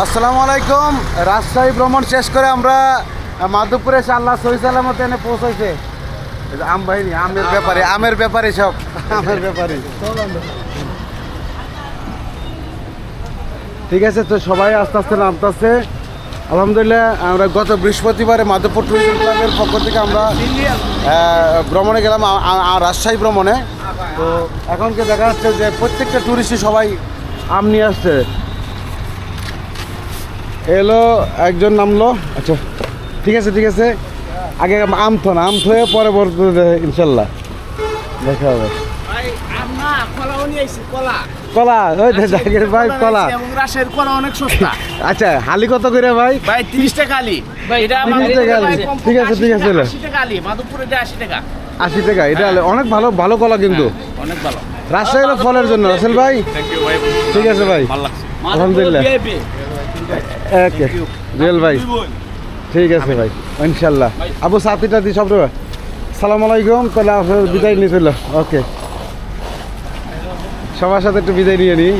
আসসালামু আলাইকুম। রাজশাহী ভ্রমণ শেষ করে আমরা মাধবপুরে এসে আল্লাহ সহি এনে পৌঁছাইছে। আম বাহিনী, আমের ব্যাপারে আমের ব্যাপারে সব। আমের ব্যাপারে। ঠিক আছে, তো সবাই আস্তে আস্তে নামতেছে। আলহামদুলিল্লাহ, আমরা গত বৃহস্পতিবারে মাধবপুর টুরিজম ক্লাবের পক্ষ থেকে আমরা ভ্রমণে গেলাম রাজশাহী ভ্রমণে। তো এখনকে দেখা যাচ্ছে যে প্রত্যেকটা টুরিস্টই সবাই আম নিয়ে আসছে। এলো একজন নামলো। আচ্ছা ঠিক আছে ঠিক আছে। আগে আম থন আম থয়ে পরে পরবর্তীতে ইনশাল্লাহ। দেখা হবে। কলা কলা। ওই যে ভাই কলা রাশের কলা অনেক সস্তা। আচ্ছা হালি কত করে ভাই? ভাই তিরিশ টাকা আলি ভাই এটা টাকা ঠিক আছে, ঠিক আছে, টাকা মাধবপুরে টাকা। টাকা এটা অনেক ভালো ভালো কলা কিন্তু। অনেক ভালো। রাজশাহী ফলের জন্য। রাসেল ভাই? ঠিক আছে ভাই। আলহামদুলিল্লাহ। ওকে জুয়েল ভাই, ঠিক আছে ভাই, ইনশাল্লাহ। আবু সাথীটা দি সব সালাম আলাইকুম, তাহলে আপনার বিদায় নিয়ে চলো ওকে সবার সাথে একটু বিদায় নিয়ে নিই।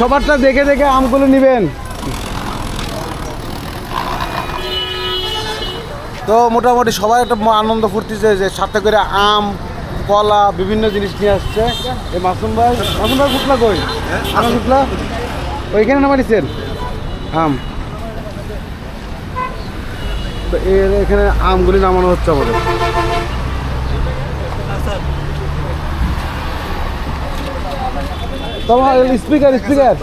সবারটা দেখে দেখে আমগুলো নেবেন। তো মোটামুটি সবাই একটা আনন্দ ফুর্তি যে সাথে করে আম, কলা, বিভিন্ন জিনিস নিয়ে আসছে। এই মাসুম ভাই মাসুম ভাই ফুটলা কই? আম ফুটলা ওইখানে নামাইছেন আম তো এর এখানে আমগুলি নামানো হচ্ছে আমাদের। তোমার স্পিকার স্পিকার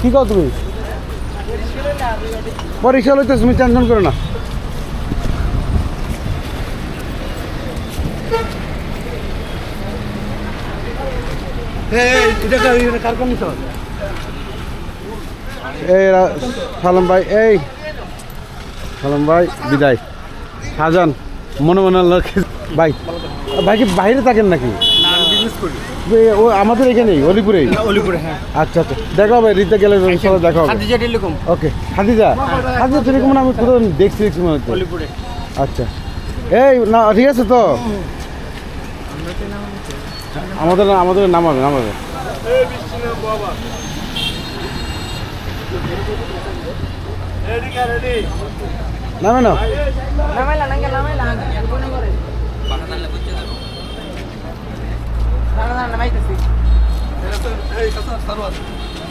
কি কও তুমি? পরীক্ষা লইতে তুমি টেনশন করো না। এই সালাম ভাই এই। সালাম ভাই বিদায়। শাহজান মনে মনে লোক ভাই ভাই কি বাইরে থাকেন নাকি? ও আমাদের এখানেই অলিপুরেই? অলিপুরে হ্যাঁ। আচ্ছা আচ্ছা। দেখা হবে রিতে গেলে সবাই দেখা হবে। ওকে হাদিজা হাদিজা তুমি কেমন আমি কোথাও দেখছি দেখছি মনে হচ্ছে। আচ্ছা। এই না ঠিক আছে তো? আমাদের আমাদের নামাবে নামাবে নামে না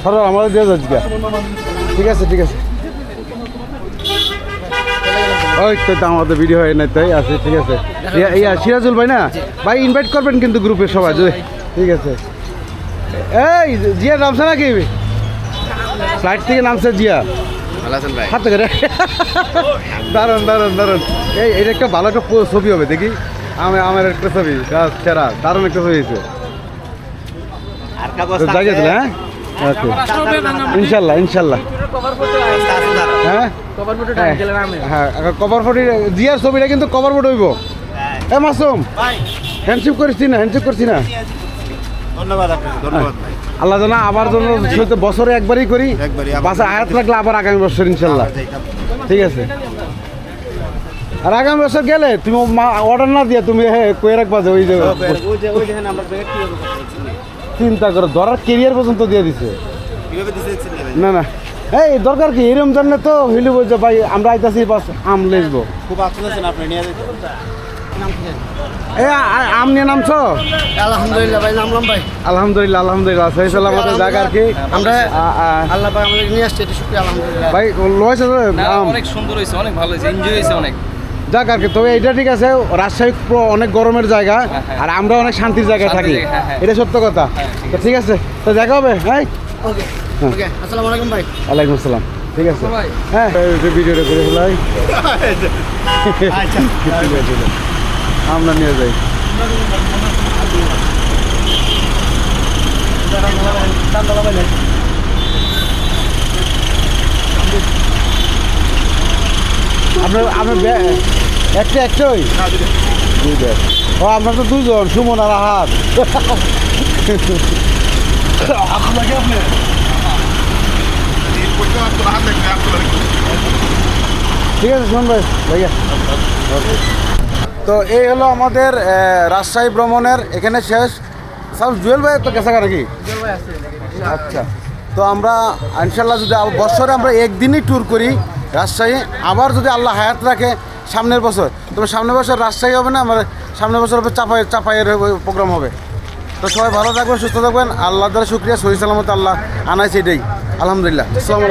সরো আমাদের দিয়ে যাচ্ছি ঠিক আছে ঠিক আছে। ওই তো আমাদের ভিডিও হয় না তাই আছে, ঠিক আছে। ইয়া সিরাজুল ভাই না? ভাই ইনভাইট করবেন কিন্তু গ্রুপে সবাই ঠিক আছে। এই, জিয়া, নামছে নাকি? ফ্লাইট থেকে নামছে জিয়া। হাত করে দারুণ দারুণ দারুণ এই এটা একটা ভালো একটা ছবি হবে দেখি। আমি আমার একটা ছবি সেরা দারুণ একটা ছবি হয়েছে। জায়গা দিলে হ্যাঁ? ওকে। ইনশাল্লাহ ইনশাল্লাহ। হ্যাঁ? কভার ফটো হ্যাঁ, হ্যাঁ কভার ফটো জিয়ার ছবিটা কিন্তু কভার ফটো হইব। এ মাসুম। হ্যান্ডশিপ করিস না? হ্যান্ডশিপ করছি না? ধন্যবাদ আপনাকে ধন্যবাদ ভাই। আল্লাহ জানা আবার জন্য বছরে একবারই করি বাসা আয়াত রাখলে আবার আগামী বছর ইনশাল্লাহ। ঠিক আছে। আর আগামী বছর গেলে তুমি অর্ডার না দিয়ে তুমি হ্যাঁ কয়ে রাখবা যে ওই যে ওই যে ওই দেখেন আমরা ব্যাগ কীভাবে চিন্তা করো ধরার কেরিয়ার পর্যন্ত দিয়ে দিছে। না না। এই দরকার কি? এরম জানলে তো হইলে বলছে ভাই আমরা আইতাছি বাস আম লেসবো। খুব আছেন আপনি নিয়ে এ নামছো? আলহামদুলিল্লাহ ভাই নামলাম ভাই আলহামদুলিল্লাহ আলহামদুলিল্লাহ। সেই সালামতের জায়গা আর কি? আমরা আ- আ- আল্লাহ ভাই আমাদের নিয়ে আসছে শুক্রিয়া আলহামদুলিল্লাহ। ভাই লয়েছে অনেক সুন্দর হয়েছে অনেক ভালো হয়েছে এনজয় হয়েছে অনেক। যাক আর কি তবে এটা ঠিক আছে রাজশাহী অনেক গরমের জায়গা হ্যাঁ। আর আমরা অনেক শান্তির জায়গায় থাকি। জায়গা, হ্যাঁ, হ্যাঁ। এটা সত্য কথা। তো ঠিক আছে তো দেখা হবে হ্যাঁ ওকে ওকে আসসালামু আলাইকুম ভাই। ওয়ালাইকুম আসসালাম ঠিক আছে। হ্যাঁ। ভিডিওটা করে ফেলাই আচ্ছা। ঠিক আছে আমরা নিয়ে যাই। আপনার আপনার একটা একটাই ও আপনার তো দুইজন, সুমন আর হাত ঠিক আছে ভাই ভাইয়া তো এই হলো আমাদের রাজশাহী ভ্রমণের এখানে শেষ। সব জুয়েল ভাই তো গেছে নাকি? আচ্ছা। তো আমরা, ইনশাল্লাহ যদি বছরে আমরা একদিনই ট্যুর করি রাজশাহী, আবার যদি আল্লাহ হায়াত রাখে সামনের বছর। তবে সামনের বছর রাজশাহী হবে না, আমার সামনের বছর হবে চাপাই চাপাইয়ের প্রোগ্রাম হবে। তো সবাই ভালো থাকবেন, সুস্থ থাকবেন। আল্লাহ দ্বারা শুক্রিয়া, সহি সালামত আল্লাহ আনাইছে এটাই। আলহামদুলিল্লাহ।